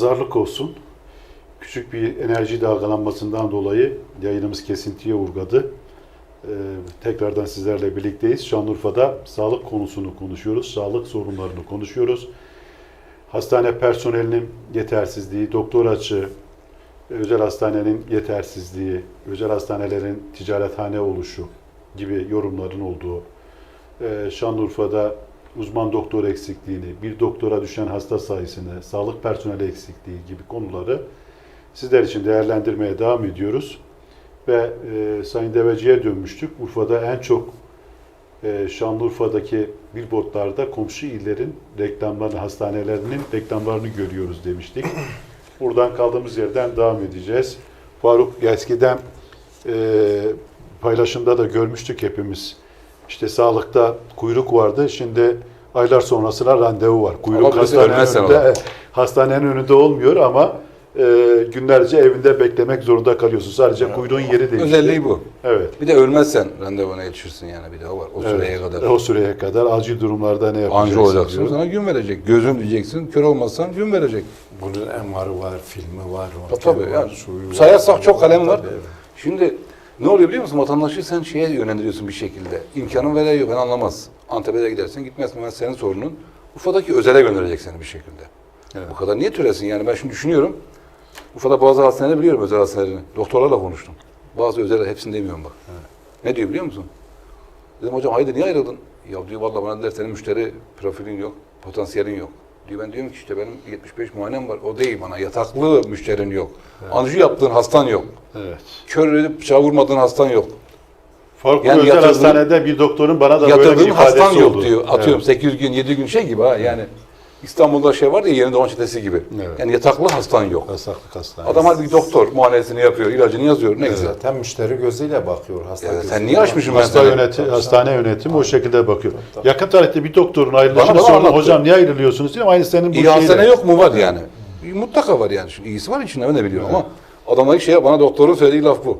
Pazarlık olsun. Küçük bir enerji dalgalanmasından dolayı yayınımız kesintiye uğradı. Ee, tekrardan sizlerle birlikteyiz. Şanlıurfa'da sağlık konusunu konuşuyoruz. Sağlık sorunlarını konuşuyoruz. Hastane personelinin yetersizliği, doktor açığı, özel hastanenin yetersizliği, özel hastanelerin ticarethane oluşu gibi yorumların olduğu, e, Şanlıurfa'da uzman doktor eksikliğini, bir doktora düşen hasta sayısını, sağlık personeli eksikliği gibi konuları sizler için değerlendirmeye devam ediyoruz. Ve e, Sayın Deveci'ye dönmüştük. Urfa'da en çok e, Şanlıurfa'daki billboardlarda komşu illerin reklamlarını, hastanelerinin reklamlarını görüyoruz demiştik. Buradan kaldığımız yerden devam edeceğiz. Faruk eskiden e, paylaşımda da görmüştük hepimiz. İşte sağlıkta kuyruk vardı. Şimdi aylar sonrasına randevu var. Kuyruk Ama hastanenin önünde, hastanenin önünde olmuyor ama e, günlerce evinde beklemek zorunda kalıyorsun. Sadece kuyruğun yeri değişti. Özelliği bu. Evet. Bir de ölmezsen randevuna yetişirsin yani bir de o var. O süreye evet. kadar. O süreye kadar acil durumlarda ne yapacaksın? Anca olacaksın diyor. sana gün verecek. Gözün diyeceksin. Kör olmazsan gün verecek. Bunun MR'ı var, filmi var, Tabii, var, Yani suyu var. sayarsak çok kalem var. Tabii, evet. Şimdi ne oluyor biliyor musun? Vatandaşı sen şeye yönlendiriyorsun bir şekilde. İmkanın veriyor ben anlamaz. Antep'e de gidersen gitmez mi? Senin sorunun. Ufa'daki özele gönderecek seni bir şekilde. Evet. Bu kadar niye töresin yani? Ben şimdi düşünüyorum. Ufa'da bazı hastaneleri biliyorum özel hastanelerini. Doktorlarla konuştum. Bazı özel hepsini demiyorum bak. Ne diyor biliyor musun? Dedim hocam haydi niye ayrıldın? Ya diyor vallahi bana dediler senin müşteri profilin yok, potansiyelin yok. Diyor ben diyorum ki işte benim 75 muayenem var. O değil bana. Yataklı müşterin yok. Anjiyo yaptığın hastan yok. Evet. Kör edip bıçağı vurmadığın hastan yok. Farklı Yani özel hastanede bir doktorun bana da böyle bir ifadesi hastan yok diyor. Atıyorum Evet. 800 gün 7 gün şey gibi ha yani. İstanbul'da şey var ya yeni doğan çetesi gibi. Evet. Yani yataklı hastan yok. Kasaklık hastane. Adam halbuki doktor muayenesini yapıyor, ilacını yazıyor. Ne güzel. Zaten müşteri gözüyle bakıyor. Hasta gözüyle sen niye açmışsın ben Hasta sana? yöneti, hastane yönetimi o şekilde bakıyor. Yakın tarihte bir doktorun ayrılışını Bana- sordum. anlattı. Hocam niye ayrılıyorsunuz diye aynı senin bu İyi hastane yok mu var yani. Mutlaka var yani. Şimdi iyisi var içinde ben de biliyorum ama adamlar şey bana doktorun söylediği laf bu.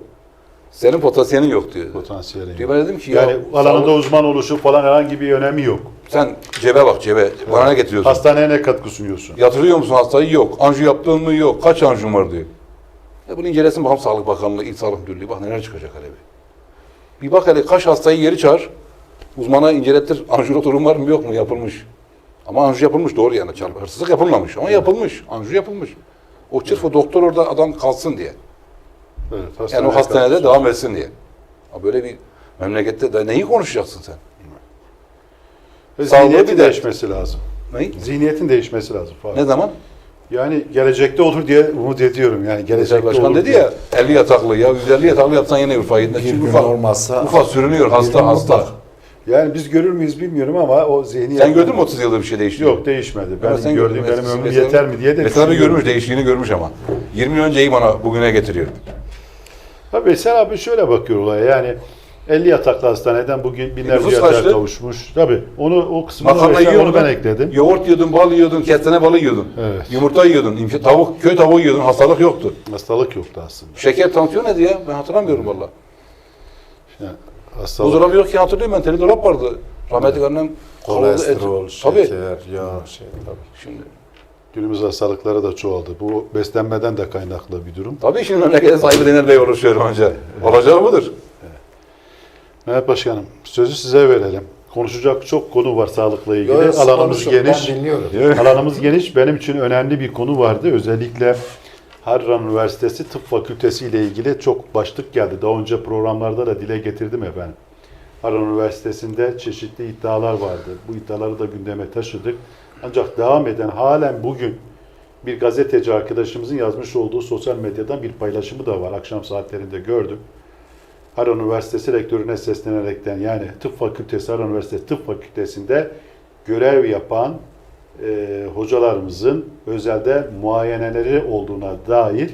Senin potansiyelin yok diyor. Potansiyeli. Diyor ben dedim ki Yani ya alanında sağlık- uzman oluşu falan herhangi bir önemi yok. sen cebe bak cebe. Bana ne getiriyorsun? Hastaneye ne katkı sunuyorsun? Yatırıyor musun hastayı? Yok. Anju yaptın mı? Yok. Kaç anjun var diyor. Ya bunu incelesin bakalım Sağlık Bakanlığı, İl Sağlık Müdürlüğü. Bak neler çıkacak hele bir. Bir bak hele kaç hastayı geri çağır. Uzmana incelettir. Anjuro durum var mı yok mu? Yapılmış. Ama anju yapılmış doğru yani. Hırsızlık yapılmamış ama yapılmış. Anju yapılmış. O çırf o doktor orada adam kalsın diye. Evet, Yani hastaneye o hastanede katkı devam etsin diye. Ha böyle bir memlekette de neyi konuşacaksın sen? Ve Sağlığı Zihniyetin değişmesi lazım. Neyi? Zihniyetin değişmesi lazım. Faruk. Ne zaman? Yani gelecekte olur diye umut ediyorum. Yani gelecekte Başkan olur dedi diye. ya 50 yataklı ya 150 yataklı yapsan yine Urfa'yı. Bir Çünkü gün Urfa, olmazsa- Urfa sürünüyor hasta hasta. mutlak. Yani biz görür müyüz bilmiyorum ama o zihniyet... Sen gördün mü 30 yılda bir şey değişti? Yok değişmedi. Ama Benim sen gördüğüm benim ömrüm yeter mi diye de Mesela görmüş, değişikliğini görmüş ama. 20 yıl önceyi bana bugüne getiriyor. Tabii Veysel abi şöyle bakıyor olaya yani 50 yataklı hastaneden bugün binlerce nüfus yatağa kaçtı? kavuşmuş. Tabii onu o kısmını Makarna Veysel, yiyor onu muydun? ben ekledim. Yoğurt yiyordun, bal yiyordun, kestane balı yiyordun. Evet. Yumurta yiyordun, imkan- tavuk, köy tavuğu yiyordun, hastalık yoktu. Hastalık yoktu aslında. Şeker, tansiyon neydi ya? Ben hatırlamıyorum valla. Yani hastalık Buzdolabı yok ki hatırlıyorum ben, teli dolap vardı. Rahmetli annem kavurdu et. Kolesterol, Tabii. şeker, yağ, şey tabii. Şimdi, günümüz hastalıkları da çoğaldı. Bu beslenmeden de kaynaklı bir durum. tabii şimdi memlekete sahibi denen bey oluşuyor önce. Olacağı budur. Mehmet Başkanım sözü size verelim. Konuşacak çok konu var sağlıkla ilgili. Yo, Alanımız konuşun, geniş. Ben dinliyorum. Alanımız geniş. Benim için önemli bir konu vardı. Özellikle Harran Üniversitesi Tıp Fakültesi ile ilgili çok başlık geldi. Daha önce programlarda da dile getirdim efendim. Harran Üniversitesi'nde çeşitli iddialar vardı. Bu iddiaları da gündeme taşıdık. Ancak devam eden halen bugün bir gazeteci arkadaşımızın yazmış olduğu sosyal medyadan bir paylaşımı da var. Akşam saatlerinde gördüm. Harran Üniversitesi rektörüne seslenerekten yani Tıp Fakültesi, Harran Üniversitesi Tıp Fakültesi'nde görev yapan e, hocalarımızın özelde muayeneleri olduğuna dair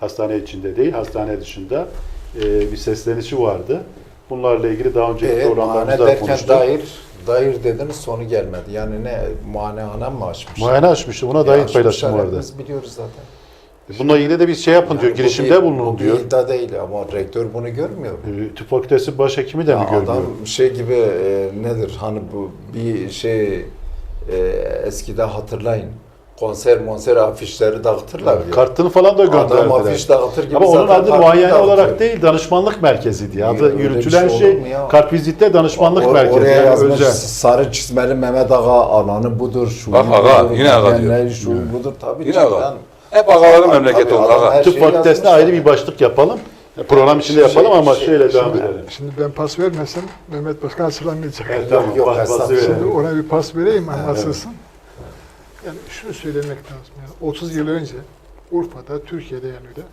hastane içinde değil, hastane dışında e, bir seslenişi vardı. Bunlarla ilgili daha önceki muayene programlarımızda konuştuk. dair, dair dediniz sonu gelmedi. Yani ne muayenehane mı açmış? Muayene açmıştı. Buna Ya dair paylaşım vardı. Biz biliyoruz zaten. Bununla ilgili de bir şey yapın diyor, Yani bu girişimde bir- bulunun bu diyor. iddia değil ama rektör bunu görmüyor. E, Tıp Fakültesi başhekimi de mi Ya görmüyor? adam şey gibi e, nedir hani bu bir şey e, eskide hatırlayın konser monser afişleri dağıtırlar ya. Kartını falan da Adam gönderdiler. afiş dağıtır gibi Ama onun adı muayene olarak değil, danışmanlık merkezi diye. Adı Öyle yürütülen şey şey, olur kartvizitte danışmanlık Or- merkezi. Oraya yani yazmış özel. sarı çizmeli Mehmet Ağa alanı budur, şu Bak ağa, budur, yine ağa diyor. şu budur tabii. Yine ağa. Hep ağaların memleketi adam ağa. Tıp fakültesine ayrı bir başlık yapalım. Program içinde yapalım ama şeyle devam edelim. Şimdi ben pas vermesem Mehmet Başkan sıramayacak. Evet, tamam. yok, pas- pası estağfurullah. verelim. Şimdi ona bir pas vereyim anlasılsın. Yani şunu söylemek lazım. Yani 30 yıl önce Urfa'da, Türkiye'de yani öyle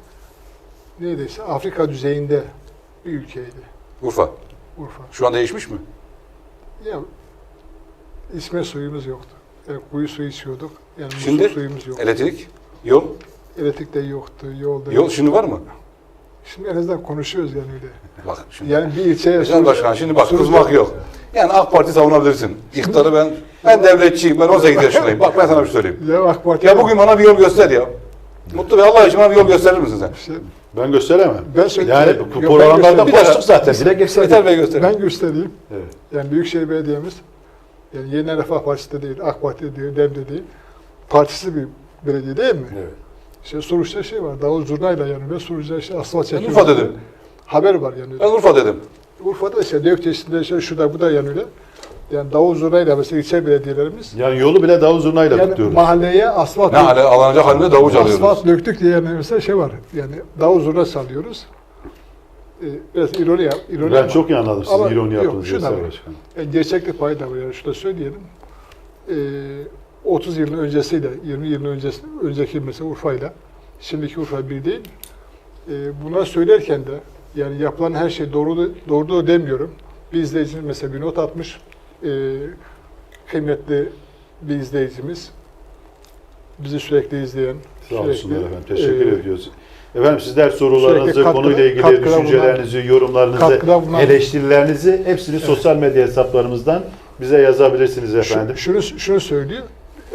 neredeyse Afrika düzeyinde bir ülkeydi Urfa. Urfa. Şu an değişmiş mi? Ya içme suyumuz yoktu. Yani kuyu suyu içiyorduk. Yani Şimdi suyumuz yoktu. elektrik, yol. Elektrik de yoktu, yolda Yol yoktu. şimdi var mı? Şimdi en azından konuşuyoruz yani öyle. Bak şimdi. Yani bir ilçeye... Genel Başkan şimdi bak kızmak yok. Yani AK Parti savunabilirsin. İktidarı ben, ben devletçiyim, ben 18 yaşındayım. Bak ben sana bir şey söyleyeyim. Ya AK Parti... Ya bugün bana bir yol göster ya. Mutlu Bey Allah için bana bir yol gösterir misin sen? İşte Ben gösteremem. Ben söyle- yani Yok, bu ben programlarda göstereyim. konuştuk zaten. Dile Yeter getirdik. Bey göster. Ben göstereyim. Evet. Yani Büyükşehir Belediye'miz yani Yeni Refah Partisi de değil, AK Parti de değil, DEM de değil. Partisi bir belediye değil mi? Evet. İşte Suruç'ta şey var, Davul Zurna'yla yani ve Suruç'ta işte asfalt Ben çekiyor. Urfa dedim. Haber var yani. Ben Urfa dedim. Urfa'da işte Devçesi'nde işte şu da bu da yani öyle. Yani Davul Zurna'yla mesela ilçe belediyelerimiz Yani yolu bile davul zurnayla yani kutluyoruz. mahalleye asfalt Ne hale alınacak halinde davuç alıyoruz. asfalt döktük diye yani mesela şey var. Yani Davul Zurna sallıyoruz. Ee, biraz ironi yap. Ironi ben ama- çok iyi anladım sizin Ama ironi yok, yaptığınızı. şu da Sayın var. Başkanım. Yani E, gerçeklik payı da var yani şurada söyleyelim. Ee, 30 yılın öncesiyle, 20 yılın öncesi, önceki mesela Urfa'yla, şimdiki Urfa bir değil. Ee, buna söylerken de yani yapılan her şey doğru doğru demiyorum. Bir izleyicimiz mesela bir not atmış. Ee, kıymetli bir izleyicimiz. Bizi sürekli izleyen. Sağ sürekli, olsunlar efendim. Teşekkür e, ediyoruz. Efendim sizler sorularınızı, katkıda- konuyla ilgili katkıda bulunan- düşüncelerinizi, yorumlarınızı, bulunan- eleştirilerinizi hepsini sosyal medya hesaplarımızdan bize yazabilirsiniz Şu- efendim. şunu, şunu söylüyor.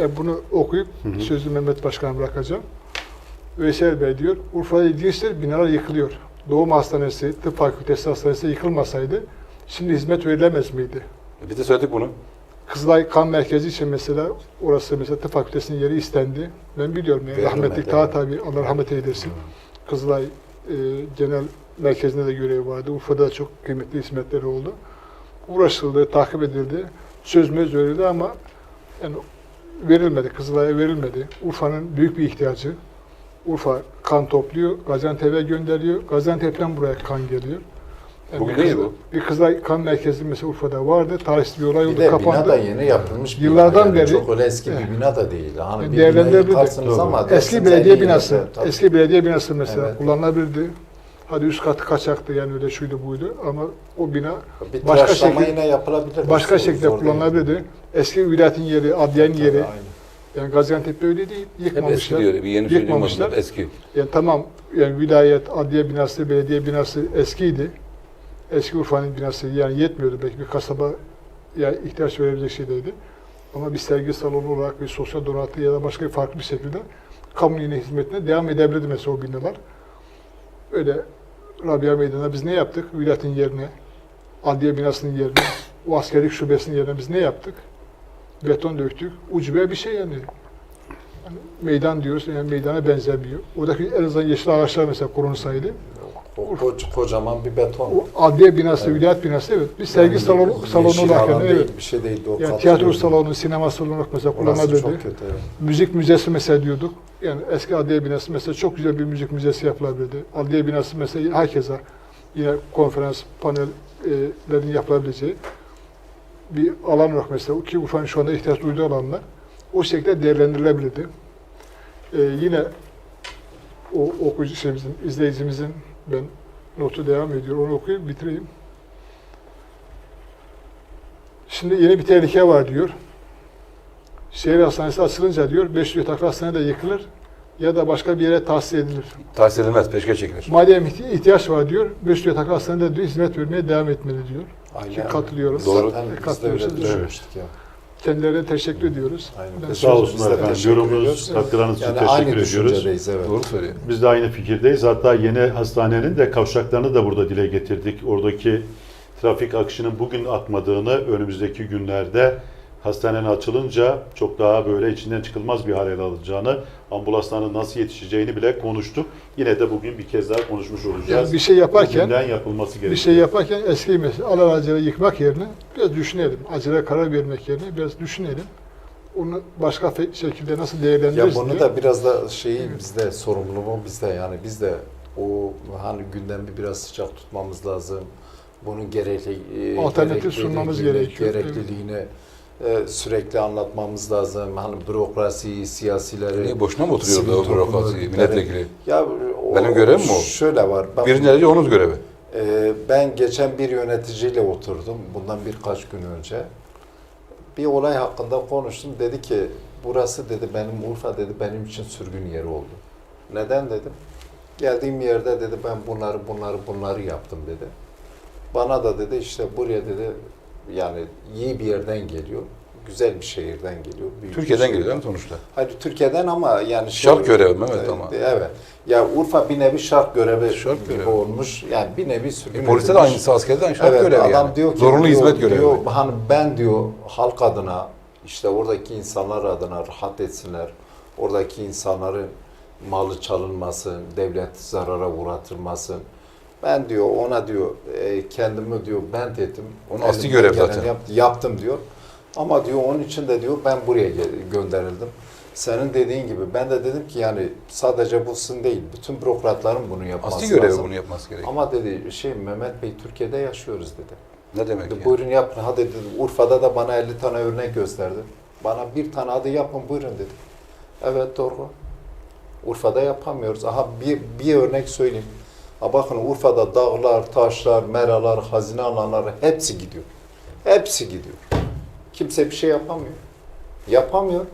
E, bunu okuyup sözü Mehmet Başkan'a bırakacağım. Veysel Bey diyor, Urfa'da ilginçtir, binalar yıkılıyor. Doğum Hastanesi, Tıp Fakültesi Hastanesi yıkılmasaydı şimdi hizmet verilemez miydi? Biz de söyledik bunu. Kızılay Kan Merkezi için mesela orası mesela tıp fakültesinin yeri istendi. Ben biliyorum yani rahmetli Taha abi Allah rahmet eylesin. Kızılay e, genel merkezinde de görev vardı. Urfa'da da çok kıymetli hizmetleri oldu. Uğraşıldı, takip edildi. Söz möz verildi ama yani verilmedi. Kızılay'a verilmedi. Urfa'nın büyük bir ihtiyacı. Urfa kan topluyor, Gaziantep'e gönderiyor. Gaziantep'ten buraya kan geliyor. Yani Bugün bir değil Kızılay- Bir Kızılay kan merkezi mesela Urfa'da vardı. Tarihsiz bir olay Bir oldu, de bina kapandı. da yeni yapılmış. bir Yıllardan bina. Yani beri- Çok öyle eski bir bina da değil. Hani bir binayı yıkarsınız ama Eski belediye 50 binası, tabii. eski belediye binası mesela Evet. kullanılabilirdi. Hadi üst katı kaçaktı yani öyle şuydu buydu ama o bina Bir başka şekilde- yine yapılabilir. başka şekilde kullanılabilirdi. Eski vilayetin yeri, adliyenin Tabii, yeri. aynen. Yani Gaziantep'te öyle değil. Hep eski Yıkmamışlar. diyor. Bir yeni bir Yıkmamışlar. eski. Yani tamam yani vilayet, adliye binası, belediye binası eskiydi. Eski Urfa'nın binası yani yetmiyordu belki bir kasaba ya ihtiyaç verebilecek şeydeydi. Ama bir sergi salonu olarak bir sosyal donatı ya da başka bir farklı bir şekilde kamu yine hizmetine devam edebilirdi mesela o binalar. Öyle Rabia Meydanı'na biz ne yaptık? Vilayetin yerine, adliye binasının yerine, o askerlik şubesinin yerine biz ne yaptık? Beton döktük. Ucube bir şey yani. Yani meydan diyoruz yani meydana benzemiyor. Oradaki en azından yeşil ağaçlar mesela korunsaydı. O ko- kocaman bir beton. O adliye binası, Evet. vilayet binası evet. Bir sergi Yani salonu, salonu olarak yani değil, evet. bir şey değil. O Yani tiyatro salonu, sinema salonu olarak mesela kullanılabilirdi. çok kötü. evet. Müzik müzesi mesela diyorduk. Yani eski adliye binası mesela çok güzel bir müzik müzesi yapılabilirdi. Adliye binası mesela herkese yine konferans, panellerin yapılabileceği bir alan olarak mesela ki Urfa'nın şu anda ihtiyaç duyduğu alanlar o şekilde değerlendirilebilirdi. Ee, yine o okuyucu şeyimizin, izleyicimizin ben notu devam ediyor. Onu okuyup bitireyim. Şimdi yeni bir tehlike var diyor. Şehir hastanesi açılınca diyor 500 yataklı hastane de yıkılır ya da başka bir yere tahsis edilir. Tahsis edilmez. Peşke çekilir. Madem ihti- ihtiyaç var diyor 500 yataklı hastanede diyor, hizmet vermeye devam etmeli diyor. Ki Aynen. katılıyorum. Doğru. Zaten biz de Katılıyoruz. öyle Evet. düşünmüştük ya. Kendilerine teşekkür ediyoruz. Aynen. Ben Sağ söz- olsunlar efendim. teşekkür Yorumunuz, ediyoruz. katkılarınız için Yani teşekkür ediyoruz. düşüncedeyiz evet. Doğru söylüyor. Biz de aynı fikirdeyiz. Hatta yeni hastanenin de kavşaklarını da burada dile getirdik. Oradaki trafik akışının bugün akmadığını önümüzdeki günlerde hastanenin açılınca çok daha böyle içinden çıkılmaz bir hale alacağını, ambulansların nasıl yetişeceğini bile konuştuk. Yine de bugün bir kez daha konuşmuş olacağız. Yani bir şey yaparken Bugünden yapılması gerekiyor. bir şey yaparken eski mesela alelacele yıkmak yerine biraz düşünelim. Acele karar vermek yerine biraz düşünelim. Onu başka şekilde nasıl Ya değerlendiririz bunu diye. da biraz da şeyi bizde, sorumluluğu bizde yani biz de o hani gündemi biraz sıcak tutmamız lazım. Bunun gerekli e, Alternatif sunmamız gerekiyor, Gerekliliğini e, sürekli anlatmamız lazım. Hani bürokrasi, siyasileri. Niye boşuna mı oturuyor toplum bürokrasi, milletvekili? Ya o- Benim görevim mi o? Şöyle var. Bak, Birinci derece onun görevi. e, ben geçen bir yöneticiyle oturdum bundan birkaç gün önce. Bir olay hakkında konuştum. Dedi ki burası dedi benim Urfa dedi benim için sürgün yeri oldu. Neden dedim. Geldiğim yerde dedi ben bunları bunları bunları yaptım dedi. Bana da dedi işte buraya dedi yani iyi bir yerden geliyor. Güzel bir şehirden geliyor. büyük Türkiye'den geliyor değil mi sonuçta? Hayır Türkiye'den ama yani Şark görevi mi? Evet ama. Evet. Ya Urfa bir nevi şark görevi Şark gibi görevi. olmuş. Yani bir nevi sürgün E, poliste de aynısı, askerde de aynı şart Evet, görevi adam yani. diyor ki Zorunlu diyor, hizmet görevi. Diyor, hani ben diyor halk adına işte oradaki insanlar adına rahat etsinler. Oradaki insanların malı çalınmasın, devlet zarara uğratılmasın. Ben diyor ona diyor e, kendimi diyor bent ettim. Onun asli görev zaten. yap- yaptım diyor. Ama diyor onun için de diyor ben buraya gönderildim. Senin dediğin gibi ben de dedim ki yani sadece bu sizin değil bütün bürokratların bunu yapması Asli görevi lazım. bunu yapması gerekiyor. Ama dedi şey Mehmet Bey Türkiye'de yaşıyoruz dedi. Ne demek Dedi, yani? buyurun yapın. Hadi dedi, Urfa'da da bana 50 tane örnek gösterdi. Bana bir tane hadi yapın buyurun dedi. Evet doğru. Urfa'da yapamıyoruz. Aha bir, bir örnek söyleyeyim. Ha bakın Urfa'da dağlar, taşlar, meralar, hazine alanları hepsi gidiyor. Hepsi gidiyor. Kimse bir şey yapamıyor. Yapamıyor.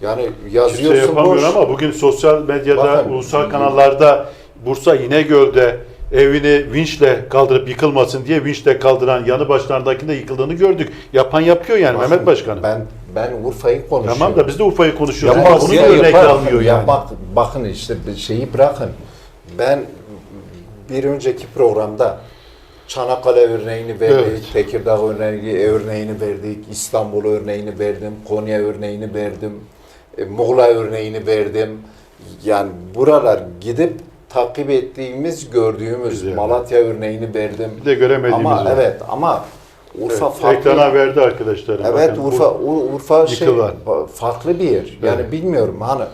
Yani Kimse yazıyorsun yapamıyor boş. ama bugün sosyal medyada, Bakın, ulusal kanallarda Bursa İnegöl'de evini vinçle kaldırıp yıkılmasın diye vinçle kaldıran yanı başlarındakinde yıkıldığını gördük. Yapan yapıyor yani Bakın, Mehmet Başkanım. Ben ben Urfa'yı konuşuyorum. Tamam da biz de Urfa'yı konuşuyoruz Yapmaz, bunu bir örnek yapar. almıyor yani. Yapmak, bakın işte şeyi bırakın. Ben bir önceki programda Çanakkale örneğini verdik, Evet. Tekirdağ örneğini, örneğini verdik, İstanbul örneğini verdim, Konya örneğini verdim, e, Muğla örneğini verdim. Yani buralar gidip takip ettiğimiz, gördüğümüz Güzel. Malatya örneğini verdim. Bir de göremediğimiz Ama var. evet ama Urfa Evet, farklı. ekrana verdi arkadaşlarım. Evet Bakın, Urfa Ur- Urfa şey yıkılan. farklı bir yer. Yani Evet. bilmiyorum hani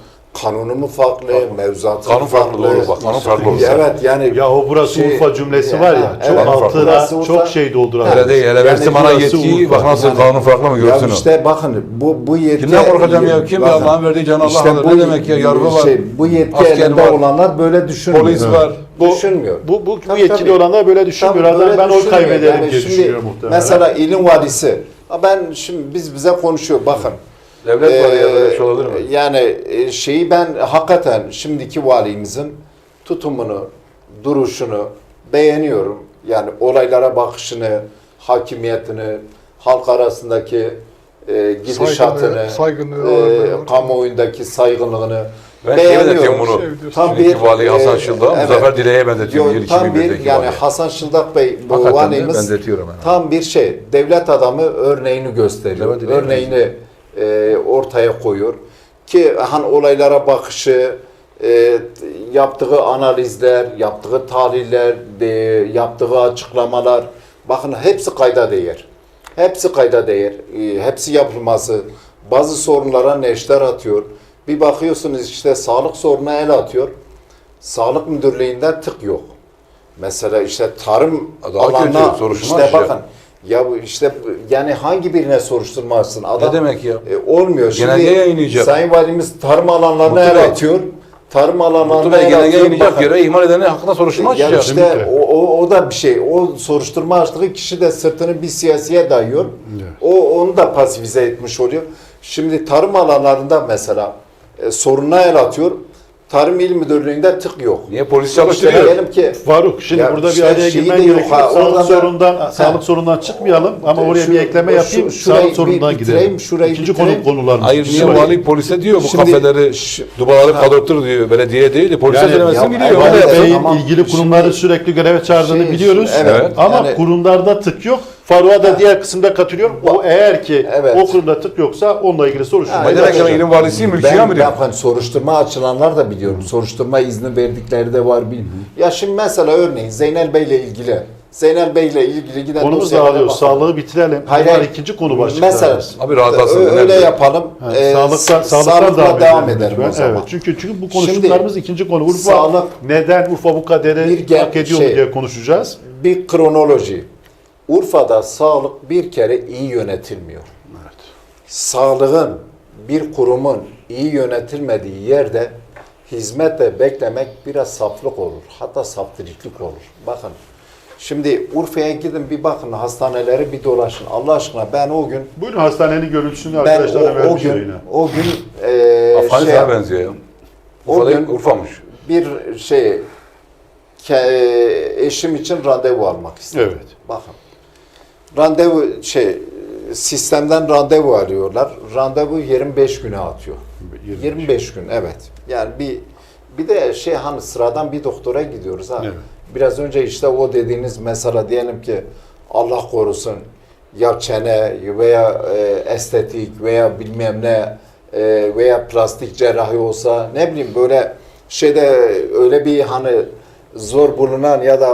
kanunu mu farklı, mevzuatı Kanun farklı, doğru bak, kanun farklı olursa. Evet yani Ya o burası Şey- Urfa cümlesi Ya, var ya, ha, çok evet, altına Urfa. çok şey dolduran. Hele değil, hele versin bana yetkiyi, bak nasıl Yani- kanun farklı mı ya görsün o. işte bakın bu bu yetki Kimden korkacağım ya? Kim ya? Allah'ın verdiği canı Allah işte alır. bu- Ne demek ya? Yargı var, Şey, bu yetki elinde olanlar böyle düşünmüyor. Polis var. Bu- düşünmüyor. Bu, bu, bu Tabii, yetkili tabii. olanlar böyle düşünmüyor. Tabii, böyle ben oy kaybederim Yani diye düşünüyor muhtemelen. Mesela ilin valisi. Ha Ben şimdi biz bize konuşuyor bakın. Devlet var ya, Ee, şey olabilir mi? Yani e, şeyi ben hakikaten şimdiki valimizin tutumunu, duruşunu beğeniyorum. Yani olaylara bakışını, hakimiyetini, halk arasındaki e, gidişatını, saygınlığı, e, saygınlığı. kamuoyundaki saygınlığını Ben şeye benzetiyorum bunu. Sevdiyorsun. Tam bir, vali Hasan e, Şıldak, evet. Muzaffer Dile'ye benzetiyorum. Yo, tam bir 2001'deki yani vali. Hasan Şıldak Bey bu Hakikaten valimiz tam bir şey devlet adamı örneğini gösteriyor. Evet, evet. örneğini e, ortaya koyuyor ki hani olaylara bakışı e, yaptığı analizler, yaptığı tahliller, de, yaptığı açıklamalar bakın hepsi kayda değer. Hepsi kayda değer. E, hepsi yapılması. Bazı sorunlara neşter atıyor. Bir bakıyorsunuz işte sağlık sorununa el atıyor. Sağlık müdürlüğünde tık yok. Mesela işte tarım Daha alanına işte bakın ya bu işte yani hangi birine soruşturma açsın? Adam, Ne demek ya? E, olmuyor. Genelge yayınlayacak. Sayın Valimiz tarım alanlarına Mutlu el atıyor. Tarım alanlarına el genelge atıyor. yayınlayacak göre ihmal edenin hakkında soruşturma ya açacak. işte Kesinlikle. o, o, o da bir şey. O soruşturma açtığı kişi de sırtını bir siyasiye dayıyor. O onu da pasifize etmiş oluyor. Şimdi tarım alanlarında mesela e, soruna el atıyor. Tarım İl Müdürlüğü'nde tık yok. Niye polis çalıştırıyor? diyelim ki Faruk şimdi Ya burada işte bir araya şeyi girmen de yok gerekiyor. ha, Sağlık oradan da- sorundan, Ha. sağlık sorundan çıkmayalım ama oraya Şu- bir ekleme şu- yapayım. şurayı sağlık bir sorundan bitireyim, gidelim. şurayı İkinci bitireyim. konu konularımız. Hayır niye Şurayı- vali polise diyor bu Şimdi- kafeleri, dubaları kaldırtır diyor. Belediye değil de polise Yani- söylemesini Ya, biliyor. evet, Öyle Vali yapsın. Bey'in ilgili kurumları Şimdi- sürekli göreve çağırdığını Şey, biliyoruz. evet, Evet. Ama yani- kurumlarda tık yok. Faruk'a da diğer kısımda katılıyorum. O eğer ki Evet. o kurumda tık yoksa onunla ilgili Ne soruşturmayı demek başlayacak. yani ilim valisiyim, mülkiye Ben, mi ben diyor? hani soruşturma açılanlar da biliyorum. Soruşturma izni verdikleri de var. Bil. Ya şimdi mesela örneğin Zeynel Bey'le ilgili Zeynel Bey'le ilgili giden Konumuz dosyalara dağılıyor. bakalım. Sağlığı bitirelim. Hayır, Bunlar hayır. ikinci konu başlıkları. Mesela Abi rahatlatsın, ö- öyle önemli. yapalım. Ha, Ee, sağlıktan, s- sağlıktan devam, devam edelim o zaman. Evet, çünkü çünkü bu konuştuklarımız ikinci konu. Urfa sağlık- neden Urfa bu kaderi Bir gen- hak ediyor şey- mu diye konuşacağız. bir kronoloji. Urfa'da sağlık bir kere iyi yönetilmiyor. Evet. Sağlığın bir kurumun iyi yönetilmediği yerde hizmette beklemek biraz saflık olur. Hatta saftiriklik olur. Bakın şimdi Urfa'ya gidin bir bakın hastaneleri bir dolaşın. Allah aşkına ben o gün Buyurun hastanenin görüntüsünü arkadaşlara o, o vermiş gün yayına. o gün eee Afganistan'a benziyor ya. o Urfa'da gün Urfa'mış. bir şey ke- eşim için randevu almak istedim. Evet. Bakın. Randevu şey sistemden randevu arıyorlar. Randevu 25 güne atıyor. 25. 25 gün evet. Yani bir bir de şey hani sıradan bir doktora gidiyoruz ha. Evet. Biraz önce işte o dediğiniz mesela diyelim ki Allah korusun ya çene veya e, estetik veya bilmem ne e, veya plastik cerrahi olsa ne bileyim böyle şeyde öyle bir hani zor bulunan ya da